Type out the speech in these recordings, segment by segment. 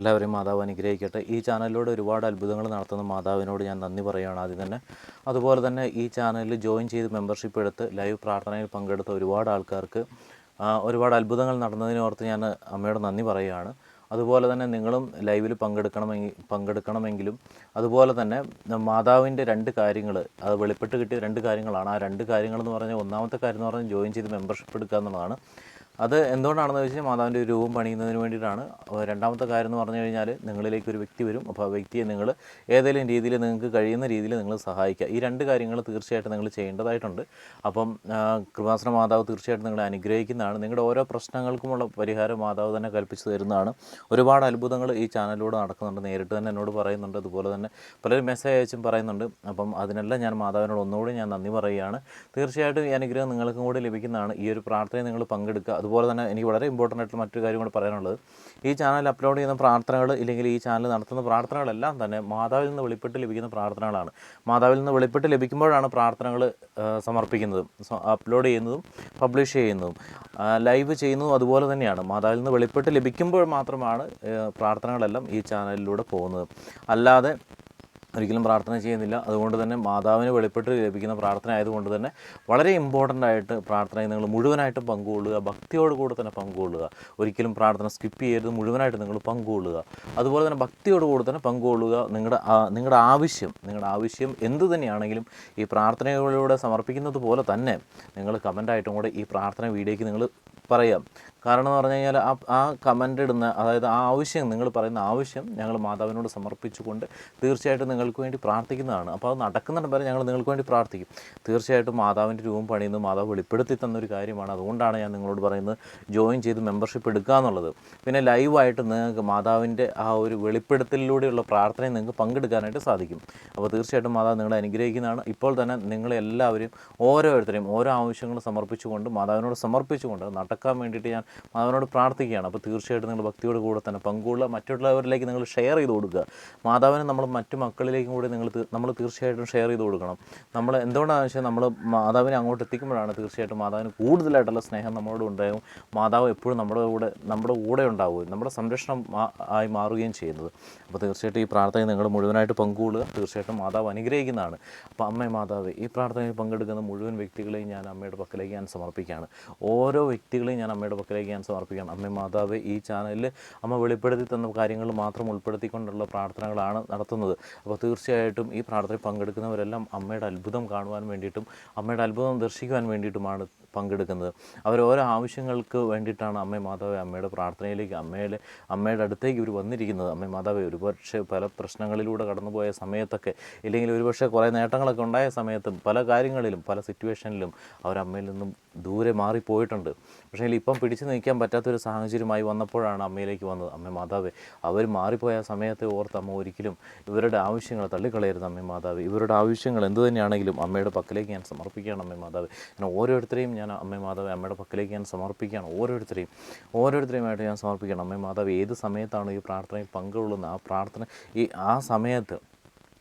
എല്ലാവരെയും മാതാവ് അനുഗ്രഹിക്കട്ടെ. ഈ ചാനലിലൂടെ ഒരുപാട് അത്ഭുതങ്ങൾ നടത്തുന്ന മാതാവിനോട് ഞാൻ നന്ദി പറയുകയാണ് ആദ്യം തന്നെ. അതുപോലെ തന്നെ ഈ ചാനലിൽ ജോയിൻ ചെയ്ത് മെമ്പർഷിപ്പ് എടുത്ത് ലൈവ് പ്രാർത്ഥനയിൽ പങ്കെടുത്ത ഒരുപാട് ആൾക്കാർക്ക് ഒരുപാട് അത്ഭുതങ്ങൾ നടന്നതിനോർത്ത് ഞാൻ അമ്മയോട് നന്ദി പറയുകയാണ്. അതുപോലെ തന്നെ നിങ്ങളും ലൈവിൽ പങ്കെടുക്കണമെങ്കിൽ പങ്കെടുക്കണമെങ്കിലും അതുപോലെ തന്നെ മാതാവിന്റെ രണ്ട് കാര്യങ്ങൾ അത് വെളിപ്പെട്ട് കിട്ടിയ രണ്ട് കാര്യങ്ങളാണ്. ആ രണ്ട് കാര്യങ്ങളെന്ന് പറഞ്ഞാൽ ഒന്നാമത്തെ കാര്യം എന്ന് പറഞ്ഞാൽ ജോയിൻ ചെയ്ത് മെമ്പർഷിപ്പ് എടുക്കുക എന്നുള്ളതാണ്. അത് എന്തുകൊണ്ടാണെന്ന് വെച്ചാൽ മാതാവിന്റെ രൂപം പണിയുന്നതിന് വേണ്ടിയിട്ടാണ്. രണ്ടാമത്തെ കാര്യം എന്ന് പറഞ്ഞു കഴിഞ്ഞാൽ നിങ്ങളിലേക്ക് ഒരു വ്യക്തി വരും. അപ്പോൾ ആ വ്യക്തിയെ നിങ്ങൾ ഏതെങ്കിലും രീതിയിൽ നിങ്ങൾക്ക് കഴിയുന്ന രീതിയിൽ നിങ്ങൾ സഹായിക്കുക. ഈ രണ്ട് കാര്യങ്ങൾ തീർച്ചയായിട്ടും നിങ്ങൾ ചെയ്യേണ്ടതായിട്ടുണ്ട്. അപ്പം കൃപാസന മാതാവ് തീർച്ചയായിട്ടും നിങ്ങളെ അനുഗ്രഹിക്കുന്നതാണ്. നിങ്ങളുടെ ഓരോ പ്രശ്നങ്ങൾക്കുമുള്ള പരിഹാരം മാതാവ് തന്നെ കൽപ്പിച്ചു തരുന്നതാണ്. ഒരുപാട് അത്ഭുതങ്ങൾ ഈ ചാനലിലൂടെ നടക്കുന്നുണ്ട്. നേരിട്ട് തന്നെ എന്നോട് പറയുന്നുണ്ട്. അതുപോലെ തന്നെ പലരും മെസ്സേജ് അയച്ചും പറയുന്നുണ്ട്. അപ്പം അതിനെല്ലാം ഞാൻ മാതാവിനോട് ഒന്നുകൂടി ഞാൻ നന്ദി പറയുകയാണ്. തീർച്ചയായിട്ടും ഈ അനുഗ്രഹം നിങ്ങൾക്കും കൂടി ലഭിക്കുന്നതാണ്. ഈ ഒരു പ്രാർത്ഥനയിൽ നിങ്ങൾ പങ്കെടുക്കുക. അതുപോലെ തന്നെ എനിക്ക് വളരെ ഇമ്പോർട്ടന്റ് ആയിട്ടുള്ള മറ്റൊരു കാര്യം കൂടി പറയാനുള്ളത്. ഈ ചാനൽ അപ്ലോഡ് ചെയ്യുന്ന പ്രാർത്ഥനകൾ ഇല്ലെങ്കിൽ ഈ ചാനൽ നടത്തുന്ന പ്രാർത്ഥനകളെല്ലാം തന്നെ മാതാവിൽ നിന്ന് വെളിപ്പെട്ട് ലഭിക്കുന്ന പ്രാർത്ഥനകളാണ്. മാതാവിൽ നിന്ന് വെളിപ്പെട്ട് ലഭിക്കുമ്പോഴാണ് പ്രാർത്ഥനകൾ സമർപ്പിക്കുന്നതും അപ്ലോഡ് ചെയ്യുന്നതും പബ്ലിഷ് ചെയ്യുന്നതും ലൈവ് ചെയ്യുന്നതും അതുപോലെ തന്നെയാണ്. മാതാവിൽ നിന്ന് വെളിപ്പെട്ട് ലഭിക്കുമ്പോൾ മാത്രമാണ് പ്രാർത്ഥനകളെല്ലാം ഈ ചാനലിലൂടെ പോകുന്നത്. അല്ലാതെ ഒരിക്കലും പ്രാർത്ഥന ചെയ്യുന്നില്ല. അതുകൊണ്ട് തന്നെ മാതാവിന് വെളിപ്പെട്ട് ലഭിക്കുന്ന പ്രാർത്ഥന ആയതുകൊണ്ട് തന്നെ വളരെ ഇമ്പോർട്ടന്റ് ആയിട്ട് പ്രാർത്ഥനയിൽ നിങ്ങൾ മുഴുവനായിട്ടും പങ്കുകൊള്ളുക. ഭക്തിയോട് കൂടെ തന്നെ പങ്കുകൊള്ളുക. ഒരിക്കലും പ്രാർത്ഥന സ്കിപ്പ് ചെയ്യരുത്. മുഴുവനായിട്ട് നിങ്ങൾ പങ്കുകൊള്ളുക. അതുപോലെ തന്നെ ഭക്തിയോട് കൂടെ തന്നെ പങ്കുകൊള്ളുക. നിങ്ങളുടെ നിങ്ങളുടെ ആവശ്യം നിങ്ങളുടെ ആവശ്യം എന്ത് തന്നെയാണെങ്കിലും ഈ പ്രാർത്ഥനകളിലൂടെ സമർപ്പിക്കുന്നത് പോലെ തന്നെ നിങ്ങൾ കമന്റായിട്ടും കൂടെ ഈ പ്രാർത്ഥന വീഡിയോയ്ക്ക് നിങ്ങൾ പറയാം. കാരണം എന്ന് പറഞ്ഞു കഴിഞ്ഞാൽ ആ ആ കമന്റ് ഇടുന്ന അതായത് ആ ആവശ്യം നിങ്ങൾ പറയുന്ന ആവശ്യം ഞങ്ങൾ മാതാവിനോട് സമർപ്പിച്ചുകൊണ്ട് തീർച്ചയായിട്ടും നിങ്ങൾക്ക് വേണ്ടി പ്രാർത്ഥിക്കുന്നതാണ്. അപ്പോൾ അത് നടക്കുന്നുണ്ട് വരെ ഞങ്ങൾ നിങ്ങൾക്ക് വേണ്ടി പ്രാർത്ഥിക്കും. തീർച്ചയായിട്ടും മാതാവിന്റെ രൂപം പണിയുന്നത് മാതാവ് വെളിപ്പെടുത്തി തന്നൊരു കാര്യമാണ്. അതുകൊണ്ടാണ് ഞാൻ നിങ്ങളോട് പറയുന്നത് ജോയിൻ ചെയ്ത് മെമ്പർഷിപ്പ് എടുക്കുക എന്നുള്ളത്. പിന്നെ ലൈവായിട്ട് നിങ്ങൾക്ക് മാതാവിന്റെ ആ ഒരു വെളിപ്പെടുത്തലിലൂടെയുള്ള പ്രാർത്ഥനയിൽ നിങ്ങൾക്ക് പങ്കെടുക്കാനായിട്ട് സാധിക്കും. അപ്പോൾ തീർച്ചയായിട്ടും മാതാവ് നിങ്ങളെ അനുഗ്രഹിക്കുന്നതാണ്. ഇപ്പോൾ തന്നെ നിങ്ങളെല്ലാവരും ഓരോരുത്തരെയും ഓരോ ആവശ്യങ്ങൾ സമർപ്പിച്ചുകൊണ്ട് മാതാവിനോട് സമർപ്പിച്ചുകൊണ്ട് അത് നടക്കാൻ വേണ്ടിയിട്ട് ഞാൻ മാതാവിനോട് പ്രാർത്ഥിക്കുകയാണ്. അപ്പോൾ തീർച്ചയായിട്ടും നിങ്ങൾ ഭക്തിയോട് കൂടെ തന്നെ പങ്കുള്ള മറ്റുള്ളവരിലേക്ക് നിങ്ങൾ ഷെയർ ചെയ്ത് കൊടുക്കുക. മാതാവിനെ നമ്മൾ മറ്റു മക്കളിലേക്കും കൂടി നിങ്ങൾ നമ്മൾ തീർച്ചയായിട്ടും ഷെയർ ചെയ്ത് കൊടുക്കണം. നമ്മൾ എന്തുകൊണ്ടാണെന്ന് വെച്ചാൽ നമ്മൾ മാതാവിനെ അങ്ങോട്ട് എത്തിക്കുമ്പോഴാണ് തീർച്ചയായിട്ടും മാതാവിന് കൂടുതലായിട്ടുള്ള സ്നേഹം നമ്മളോട് ഉണ്ടാകും മാതാവ് എപ്പോഴും നമ്മുടെ കൂടെ നമ്മുടെ കൂടെ ഉണ്ടാവുകയും നമ്മുടെ സംരക്ഷണം ആയി മാറുകയും ചെയ്യുന്നത്. അപ്പോൾ തീർച്ചയായിട്ടും ഈ പ്രാർത്ഥന നിങ്ങൾ മുഴുവനായിട്ട് പങ്കുകൊള്ളുക. തീർച്ചയായിട്ടും മാതാവ് അനുഗ്രഹിക്കുന്നതാണ്. അപ്പോൾ അമ്മ മാതാവ് ഈ പ്രാർത്ഥനയിൽ പങ്കെടുക്കുന്ന മുഴുവൻ വ്യക്തികളെയും ഞാൻ അമ്മയുടെ പക്കലേക്ക് ഞാൻ സമർപ്പിക്കുകയാണ്. ഓരോ വ്യക്തികളെയും ഞാൻ അമ്മയുടെ പക്കലേക്ക് ഞാൻ സമർപ്പിക്കുകയാണ് അമ്മ മാതാവ് ഈ ചാനലിൽ അമ്മ വെളിപ്പെടുത്തി തന്ന കാര്യങ്ങൾ മാത്രം ഉൾപ്പെടുത്തിക്കൊണ്ടുള്ള പ്രാർത്ഥനകളാണ് നടത്തുന്നത്. അപ്പോൾ തീർച്ചയായിട്ടും ഈ പ്രാർത്ഥനയിൽ പങ്കെടുക്കുന്നവരെല്ലാം അമ്മയുടെ അത്ഭുതം കാണുവാൻ വേണ്ടിയിട്ടും അമ്മയുടെ അത്ഭുതം ദർശിക്കുവാൻ വേണ്ടിയിട്ടുമാണ് പങ്കെടുക്കുന്നത്. അവർ ഓരോ ആവശ്യങ്ങൾക്ക് വേണ്ടിയിട്ടാണ് അമ്മ മാതാവ് അമ്മയുടെ പ്രാർത്ഥനയിലേക്ക് അമ്മയുടെ അമ്മയുടെ അടുത്തേക്ക് ഇവർ വന്നിരിക്കുന്നത്. അമ്മ മാതാവ് ഒരുപക്ഷെ പല പ്രശ്നങ്ങളിലൂടെ കടന്നുപോയ സമയത്തൊക്കെ ഇല്ലെങ്കിൽ ഒരുപക്ഷെ കുറേ നേട്ടങ്ങളൊക്കെ ഉണ്ടായ സമയത്തും പല കാര്യങ്ങളിലും പല സിറ്റുവേഷനിലും അവർ അമ്മയിൽ നിന്നും ദൂരെ മാറിപ്പോയിട്ടുണ്ട്. പക്ഷേ ഇപ്പം പിടിച്ചു നിൽക്കാൻ പറ്റാത്തൊരു സാഹചര്യമായി വന്നപ്പോഴാണ് അമ്മയിലേക്ക് വന്നത്. അമ്മ മാതാവ് അവർ മാറിപ്പോയ സമയത്തെ ഓർത്ത് അമ്മ ഒരിക്കലും ഇവരുടെ ആവശ്യങ്ങൾ തള്ളിക്കളയരുത് അമ്മ മാതാവ്. ഇവരുടെ ആവശ്യങ്ങൾ എന്ത് തന്നെയാണെങ്കിലും അമ്മയുടെ പക്കലേക്ക് ഞാൻ സമർപ്പിക്കുകയാണ് അമ്മ മാതാവ്. ഞാൻ ഓരോരുത്തരെയും ഞാൻ അമ്മ മാതാവ് അമ്മയുടെ പക്കലേക്ക് ഞാൻ സമർപ്പിക്കുകയാണ് ഓരോരുത്തരെയും. ഓരോരുത്തരെയുമായിട്ട് ഞാൻ സമർപ്പിക്കണം അമ്മയും മാതാവ് ഏത് സമയത്താണ് ഈ പ്രാർത്ഥനയിൽ പങ്കുകൊള്ളുന്നത്? ആ പ്രാർത്ഥന ഈ ആ സമയത്ത്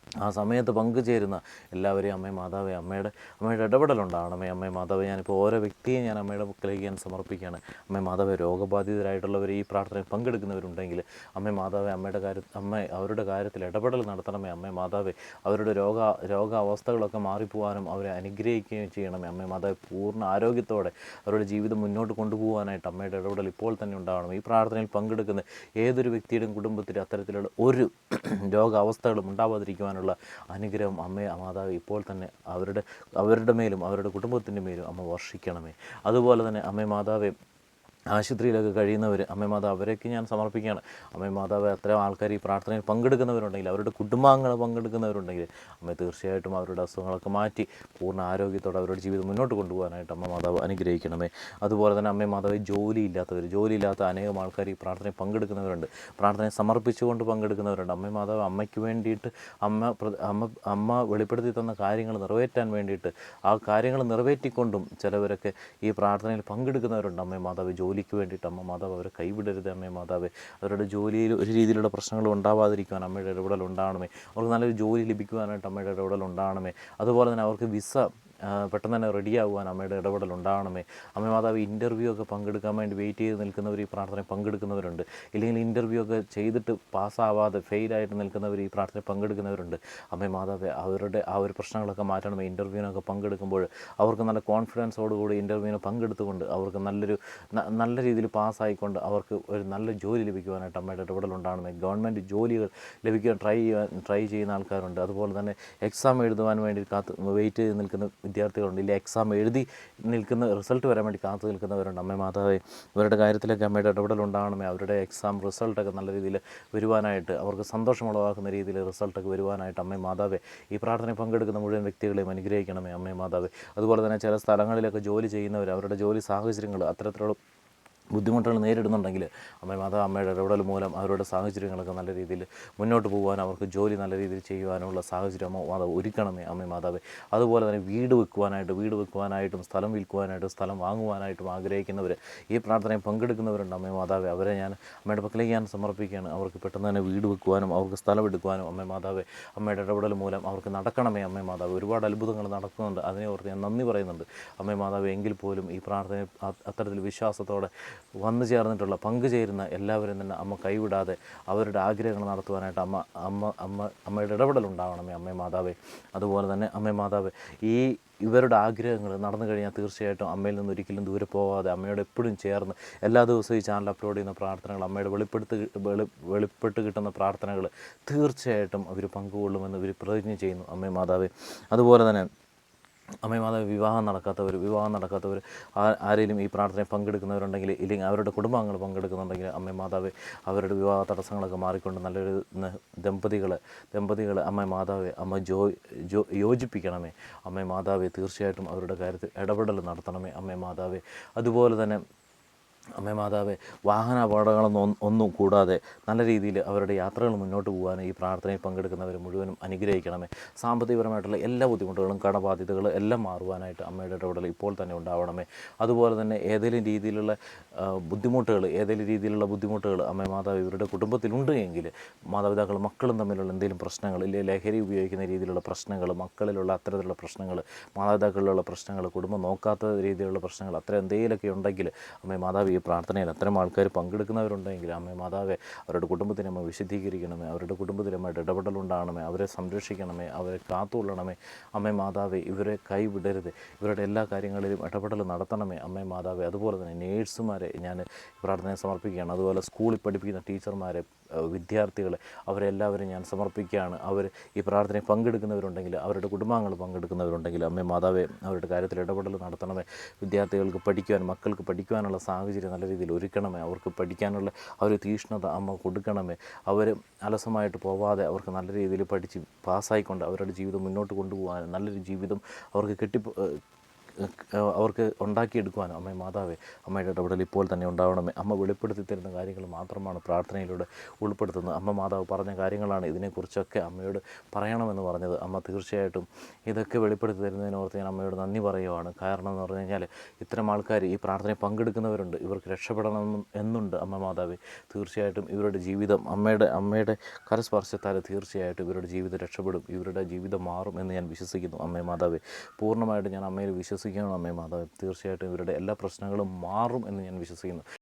ആ സമയത്ത് പങ്കുചേരുന്ന എല്ലാവരെയും അമ്മയും മാതാവേ അമ്മയുടെ അമ്മയുടെ ഇടപെടലുണ്ടാകണമേ അമ്മേ മാതാവേ ഞാനിപ്പോൾ ഓരോ വ്യക്തിയെ ഞാൻ അമ്മയുടെ മുക്കിലേക്ക് ഞാൻ സമർപ്പിക്കുകയാണ്. അമ്മേ മാതാവേ രോഗബാധിതരായിട്ടുള്ളവർ ഈ പ്രാർത്ഥനയിൽ പങ്കെടുക്കുന്നവരുണ്ടെങ്കിൽ അമ്മേ മാതാവേ അമ്മയുടെ കാര്യ അമ്മ അവരുടെ കാര്യത്തിൽ ഇടപെടൽ നടത്തണമേ. അമ്മേ മാതാവേ അവരുടെ രോഗ രോഗാവസ്ഥകളൊക്കെ മാറിപ്പോവാനും അവരെ അനുഗ്രഹിക്കുകയും ചെയ്യണമേ. അമ്മേ മാതാവേ പൂർണ ആരോഗ്യത്തോടെ അവരുടെ ജീവിതം മുന്നോട്ട് കൊണ്ടുപോകാനായിട്ട് അമ്മയുടെ ഇടപെടൽ ഇപ്പോൾ തന്നെ ഉണ്ടാവണം. ഈ പ്രാർത്ഥനയിൽ പങ്കെടുക്കുന്ന ഏതൊരു വ്യക്തിയുടെയും കുടുംബത്തിൽ അത്തരത്തിലുള്ള ഒരു രോഗാവസ്ഥകളും ഉണ്ടാവാതിരിക്കുവാനുള്ള അനുഗ്രഹം അമ്മയെ മാതാവ് ഇപ്പോൾ തന്നെ അവരുടെ അവരുടെ മേലും അവരുടെ കുടുംബത്തിന്റെ മേലും അമ്മ വർഷിക്കണമേ. അതുപോലെ തന്നെ അമ്മ മാതാവെ ആശുപത്രിയിലൊക്കെ കഴിയുന്നവർ അമ്മ മാതാവ് അവരൊക്കെ ഞാൻ സമർപ്പിക്കുകയാണ്. അമ്മ മാതാവ് ആൾക്കാർ ഈ പ്രാർത്ഥനയിൽ പങ്കെടുക്കുന്നവരുണ്ടെങ്കിൽ അവരുടെ കുടുംബാംഗങ്ങൾ പങ്കെടുക്കുന്നവരുണ്ടെങ്കിൽ അമ്മ തീർച്ചയായിട്ടും അവരുടെ അസുഖങ്ങളൊക്കെ മാറ്റി പൂർണ ആരോഗ്യത്തോടെ അവരുടെ ജീവിതം മുന്നോട്ട് കൊണ്ടുപോകാനായിട്ട് അമ്മ മാതാവ് അനുഗ്രഹിക്കണമേ. അതുപോലെ തന്നെ അമ്മ മാതാവ് ജോലിയില്ലാത്തവർ ജോലിയില്ലാത്ത അനേകം ആൾക്കാർ ഈ പ്രാർത്ഥനയിൽ പങ്കെടുക്കുന്നവരുണ്ട്. പ്രാർത്ഥനയെ സമർപ്പിച്ചുകൊണ്ട് പങ്കെടുക്കുന്നവരുണ്ട്. അമ്മ മാതാവ് അമ്മയ്ക്ക് വേണ്ടിയിട്ട് അമ്മ അമ്മ അമ്മ വെളിപ്പെടുത്തി തന്ന കാര്യങ്ങൾ നിറവേറ്റാൻ വേണ്ടിയിട്ട് ആ കാര്യങ്ങൾ നിറവേറ്റിക്കൊണ്ടും ചിലവരൊക്കെ ഈ പ്രാർത്ഥനയിൽ പങ്കെടുക്കുന്നവരുണ്ട്. അമ്മ മാതാവ് ജോലിക്ക് വേണ്ടിയിട്ട് അമ്മ മാതാവ് അവരെ കൈവിടരുത് അമ്മേ മാതാവ്. അവരുടെ ജോലിയിൽ ഒരു രീതിയിലുള്ള പ്രശ്നങ്ങൾ ഉണ്ടാവാതിരിക്കുവാൻ അമ്മയുടെ ഇടപെടൽ ഉണ്ടാകണമേ. അവർക്ക് നല്ലൊരു ജോലി ലഭിക്കുവാനായിട്ട് അമ്മയുടെ ഇടപെടൽ ഉണ്ടാകണമേ. അതുപോലെ തന്നെ അവർക്ക് വിസ പെട്ടെന്ന് തന്നെ റെഡിയാകുവാൻ അമ്മയുടെ ഇടപെടൽ ഉണ്ടാവണമേ. അമ്മ മാതാവ് ഇന്റർവ്യൂ ഒക്കെ പങ്കെടുക്കാൻ വേണ്ടി വെയിറ്റ് ചെയ്ത് നിൽക്കുന്നവർ ഈ പ്രാർത്ഥനയിൽ പങ്കെടുക്കുന്നവരുണ്ട്. ഇല്ലെങ്കിൽ ഇന്റർവ്യൂ ഒക്കെ ചെയ്തിട്ട് പാസ്സാവാതെ ഫെയിലായിട്ട് നിൽക്കുന്നവർ ഈ പ്രാർത്ഥനയിൽ പങ്കെടുക്കുന്നവരുണ്ട്. അമ്മ മാതാവ് അവരുടെ ആ ഒരു പ്രശ്നങ്ങളൊക്കെ മാറ്റണമേ. ഇന്റർവ്യൂവിനൊക്കെ പങ്കെടുക്കുമ്പോൾ അവർക്ക് നല്ല കോൺഫിഡൻസോടുകൂടി ഇന്റർവ്യൂവിന് പങ്കെടുത്തുകൊണ്ട് അവർക്ക് നല്ലൊരു നല്ല രീതിയിൽ പാസ്സായിക്കൊണ്ട് അവർക്ക് ഒരു നല്ല ജോലി ലഭിക്കുവാനായിട്ട് അമ്മയുടെ ഇടപെടൽ ഉണ്ടാകണമേ ഗവൺമെന്റ് ജോലികൾ ലഭിക്കാൻ ട്രൈ ചെയ്യാൻ ട്രൈ ചെയ്യുന്ന ആൾക്കാരുണ്ട്. അതുപോലെ തന്നെ എക്സാം എഴുതുവാൻ വേണ്ടി കാത്ത് വെയിറ്റ് ചെയ്ത് നിൽക്കുന്ന വിദ്യാർത്ഥികളുണ്ട്. ഇല്ല എക്സാം എഴുതി നിൽക്കുന്ന റിസൾട്ട് വരാൻ വേണ്ടി കാത്തു നിൽക്കുന്നവരുണ്ട്. അമ്മ മാതാവേ ഇവരുടെ കാര്യത്തിലൊക്കെ അമ്മയുടെ ഇടപെടൽ ഉണ്ടാകണമേ. അവരുടെ എക്സാം റിസൾട്ടൊക്കെ നല്ല രീതിയിൽ വരുവാനായിട്ട് അവർക്ക് സന്തോഷമുളവാക്കുന്ന രീതിയിൽ റിസൾട്ടൊക്കെ വരുവാനായിട്ട് അമ്മ മാതാവേ ഈ പ്രാർത്ഥനയിൽ പങ്കെടുക്കുന്ന മുഴുവൻ വ്യക്തികളെയും അനുഗ്രഹിക്കണമേ അമ്മ മാതാവേ. അതുപോലെ തന്നെ ചില സ്ഥലങ്ങളിലൊക്കെ ജോലി ചെയ്യുന്നവർ അവരുടെ ജോലി സാഹചര്യങ്ങൾ അത്തരത്തിലുള്ള ബുദ്ധിമുട്ടുകൾ നേരിടുന്നുണ്ടെങ്കിൽ അമ്മ മാതാ അമ്മയുടെ ഇടപെടൽ മൂലം അവരുടെ സാഹചര്യങ്ങളൊക്കെ നല്ല രീതിയിൽ മുന്നോട്ട് പോകാൻ അവർക്ക് ജോലി നല്ല രീതിയിൽ ചെയ്യുവാനുള്ള സാഹചര്യം അമ്മ മാതാവ് ഒരുക്കണമേ അമ്മ മാതാവ്. അതുപോലെ തന്നെ വീട് വെക്കുവാനായിട്ട് വീട് വെക്കുവാനായിട്ടും സ്ഥലം വിൽക്കുവാനായിട്ടും സ്ഥലം വാങ്ങുവാനായിട്ടും ആഗ്രഹിക്കുന്നവർ ഈ പ്രാർത്ഥനയിൽ പങ്കെടുക്കുന്നവരുണ്ട് അമ്മ മാതാവ്. അവരെ ഞാൻ അമ്മയുടെ പക്കലേക്ക് ഞാൻ സമർപ്പിക്കുകയാണ്. അവർക്ക് പെട്ടെന്ന് തന്നെ വീട് വെക്കുവാനും അവർക്ക് സ്ഥലം എടുക്കുവാനും അമ്മ മാതാവ് അമ്മയുടെ ഇടപെടൽ മൂലം അവർക്ക് നടക്കണമേ അമ്മ മാതാവ്. ഒരുപാട് അത്ഭുതങ്ങൾ നടക്കുന്നുണ്ട്. അതിനെ ഓർത്ത് ഞാൻ നന്ദി പറയുന്നുണ്ട്. അമ്മ മാതാവ് എങ്കിൽ പോലും ഈ പ്രാർത്ഥന അത്തരത്തിൽ വിശ്വാസത്തോടെ വന്നു ചേർന്നിട്ടുള്ള പങ്കുചേരുന്ന എല്ലാവരും തന്നെ അമ്മ കൈവിടാതെ അവരുടെ ആഗ്രഹങ്ങൾ നടത്തുവാനായിട്ട് അമ്മ അമ്മ അമ്മ അമ്മയുടെ ഇടപെടൽ ഉണ്ടാവണമേ അമ്മ മാതാവേ. അതുപോലെ തന്നെ അമ്മ മാതാവേ ഈ ഇവരുടെ ആഗ്രഹങ്ങൾ നടന്നു കഴിഞ്ഞാൽ തീർച്ചയായിട്ടും അമ്മയിൽ നിന്ന് ഒരിക്കലും ദൂരെ പോവാതെ അമ്മയോട് എപ്പോഴും ചേർന്ന് എല്ലാ ദിവസവും ഈ ചാനൽ അപ്ലോഡ് ചെയ്യുന്ന പ്രാർത്ഥനകൾ അമ്മയുടെ വെളിപ്പെടുത്ത് വെളി വെളിപ്പെട്ട് കിട്ടുന്ന പ്രാർത്ഥനകൾ തീർച്ചയായിട്ടും അവർ പങ്കുകൊള്ളുമെന്ന് ഇവർ പ്രതിജ്ഞ ചെയ്യുന്നു അമ്മ മാതാവേ. അതുപോലെ തന്നെ അമ്മ മാതാവ് വിവാഹം നടക്കാത്തവർ വിവാഹം നടക്കാത്തവർ ആരെങ്കിലും ഈ പ്രാർത്ഥനയിൽ പങ്കെടുക്കുന്നവരുണ്ടെങ്കിൽ ഇല്ലെങ്കിൽ അവരുടെ കുടുംബാംഗങ്ങൾ പങ്കെടുക്കുന്നുണ്ടെങ്കിൽ അമ്മ മാതാവ് അവരുടെ വിവാഹ തടസ്സങ്ങളൊക്കെ മാറിക്കൊണ്ട് നല്ലൊരു ദമ്പതികൾ ദമ്പതികൾ അമ്മ മാതാവെ അമ്മ ജോ ജോ യോജിപ്പിക്കണമേ. അമ്മ മാതാവെ തീർച്ചയായിട്ടും അവരുടെ കാര്യത്തിൽ ഇടപെടൽ നടത്തണമേ അമ്മ മാതാവെ അതുപോലെ തന്നെ അമ്മ മാതാവേ വാഹന അപകടങ്ങളൊന്നും ഒന്നും- കൂടാതെ നല്ല രീതിയിൽ അവരുടെ യാത്രകൾ മുന്നോട്ട് പോകാൻ ഈ പ്രാർത്ഥനയിൽ പങ്കെടുക്കുന്നവർ മുഴുവനും അനുഗ്രഹിക്കണമേ. സാമ്പത്തികപരമായിട്ടുള്ള എല്ലാ ബുദ്ധിമുട്ടുകളും കടബാധ്യതകളും എല്ലാം മാറുവാനായിട്ട് അമ്മയുടെ ഇടപെടൽ ഇപ്പോൾ തന്നെ ഉണ്ടാവണമേ. അതുപോലെ തന്നെ ഏതെങ്കിലും രീതിയിലുള്ള ബുദ്ധിമുട്ടുകൾ ഏതെങ്കിലും രീതിയിലുള്ള ബുദ്ധിമുട്ടുകൾ അമ്മേ മാതാവ് ഇവരുടെ കുടുംബത്തിലുണ്ട് എങ്കിൽ മാതാപിതാക്കൾ മക്കളും തമ്മിലുള്ള എന്തെങ്കിലും പ്രശ്നങ്ങൾ ഇല്ലെങ്കിൽ ലഹരി ഉപയോഗിക്കുന്ന രീതിയിലുള്ള പ്രശ്നങ്ങൾ മക്കളിലുള്ള അത്തരത്തിലുള്ള പ്രശ്നങ്ങൾ മാതാപിതാക്കളിലുള്ള പ്രശ്നങ്ങൾ കുടുംബം നോക്കാത്ത രീതിയിലുള്ള പ്രശ്നങ്ങൾ അത്ര എന്തെങ്കിലുമൊക്കെ ഉണ്ടെങ്കിൽ അമ്മ മാതാവ് ഈ പ്രാർത്ഥനയിൽ അത്തരം ആൾക്കാർ പങ്കെടുക്കുന്നവരുണ്ടെങ്കിൽ അമ്മ മാതാവെ അവരുടെ കുടുംബത്തിനെ അമ്മ വിശദീകരിക്കണമേ അവരുടെ കുടുംബത്തിൽ അമ്മയുടെ ഇടപെടലുണ്ടാകണമേ അവരെ സംരക്ഷിക്കണമേ അവരെ കാത്തുകൊള്ളണമേ. അമ്മ മാതാവെ ഇവരെ കൈവിടരുത്. ഇവരുടെ എല്ലാ കാര്യങ്ങളിലും ഇടപെടൽ നടത്തണമേ. അമ്മ മാതാവെ അതുപോലെ തന്നെ നേഴ്സുമാരെ ഞാൻ പ്രാർത്ഥനയെ സമർപ്പിക്കുകയാണ്. അതുപോലെ സ്കൂളിൽ പഠിപ്പിക്കുന്ന ടീച്ചർമാരെ വിദ്യാർത്ഥികളെ അവരെല്ലാവരും ഞാൻ സമർപ്പിക്കുകയാണ്. അവർ ഈ പ്രാർത്ഥനയിൽ പങ്കെടുക്കുന്നവരുണ്ടെങ്കിൽ അവരുടെ കുടുംബാംഗങ്ങൾ പങ്കെടുക്കുന്നവരുണ്ടെങ്കിൽ അമ്മേ മാതാവേ അവരുടെ കാര്യത്തിൽ ഇടപെടൽ നടത്തണമേ. വിദ്യാർത്ഥികൾക്ക് പഠിക്കുവാൻ മക്കൾക്ക് പഠിക്കുവാനുള്ള സാഹചര്യം നല്ല രീതിയിൽ ഒരുക്കണമേ. അവർക്ക് പഠിക്കാനുള്ള ആ ഒരു തീഷ്ണത അമ്മ കൊടുക്കണമേ. അവർ അലസമായിട്ട് പോവാതെ അവർക്ക് നല്ല രീതിയിൽ പഠിച്ച് പാസ്സായിക്കൊണ്ട് അവരുടെ ജീവിതം മുന്നോട്ട് കൊണ്ടുപോകാനും നല്ലൊരു ജീവിതം അവർക്ക് കെട്ടി അവർക്ക് ഉണ്ടാക്കിയെടുക്കുവാനും അമ്മേ മാതാവേ അമ്മയുടെ ഇടപെടൽ ഇപ്പോൾ തന്നെ ഉണ്ടാവണമേ അമ്മ വെളിപ്പെടുത്തി തരുന്ന കാര്യങ്ങൾ മാത്രമാണ് പ്രാർത്ഥനയിലൂടെ ഉൾപ്പെടുത്തുന്നത്. അമ്മ മാതാവ് പറഞ്ഞ കാര്യങ്ങളാണ് ഇതിനെക്കുറിച്ചൊക്കെ അമ്മയോട് പറയണമെന്ന് പറഞ്ഞത്. അമ്മ തീർച്ചയായിട്ടും ഇതൊക്കെ വെളിപ്പെടുത്തി തരുന്നതിനോർത്ത് ഞാൻ അമ്മയോട് നന്ദി പറയുവാണ്. കാരണം എന്ന് പറഞ്ഞു കഴിഞ്ഞാൽ ഇത്തരം ആൾക്കാർ ഈ പ്രാർത്ഥനയിൽ പങ്കെടുക്കുന്നവരുണ്ട്. ഇവർക്ക് രക്ഷപ്പെടണം എന്നുണ്ട് അമ്മ മാതാവേ. തീർച്ചയായിട്ടും ഇവരുടെ ജീവിതം അമ്മയുടെ അമ്മയുടെ കരസ്പർശത്താൽ തീർച്ചയായിട്ടും ഇവരുടെ ജീവിതം രക്ഷപ്പെടും. ഇവരുടെ ജീവിതം മാറും എന്ന് ഞാൻ വിശ്വസിക്കുന്നു അമ്മേ മാതാവേ. പൂർണമായിട്ട് ഞാൻ അമ്മയിൽ വിശ്വസിക്കുകയാണ് അമ്മേ മാതാവ്. തീർച്ചയായിട്ടും ഇവരുടെ എല്ലാ പ്രശ്നങ്ങളും മാറും എന്ന് ഞാൻ വിശ്വസിക്കുന്നു.